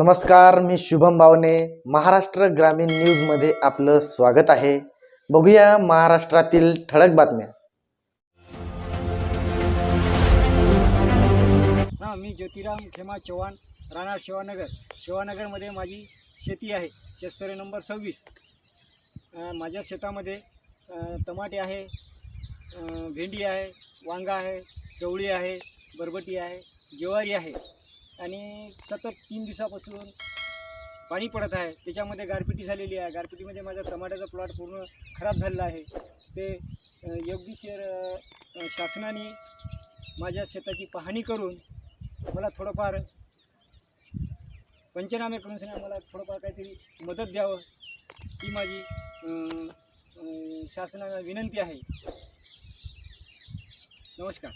नमस्कार मी शुभम भावने महाराष्ट्र ग्रामीण न्यूजमध्ये आपलं स्वागत आहे. बघूया महाराष्ट्रातील ठळक बातम्या. हां मी ज्योतिराम खेमा चव्हाण राहणार शिवानगर. शिवानगरमध्ये माझी शेती आहे. शेतसरे नंबर सव्वीस. माझ्या शेतामध्ये टमाटे आहे भेंडी आहे वांगा आहे चवळी आहे बरबटी आहे ज्वारी आहे. आणि सतत तीन दिवसापासून पाणी पडत आहे. त्याच्यामध्ये गारपिटी झालेली आहे. गारपिटीमध्ये माझा टमाट्याचा प्लॉट पूर्ण खराब झालेला आहे. ते अं, योग्यशीर शासनाने माझ्या शेताची पाहणी करून मला थोडंफार पंचनामे करून मला थोडंफार काहीतरी मदत द्यावं ही माझी शासनाला विनंती आहे. नमस्कार.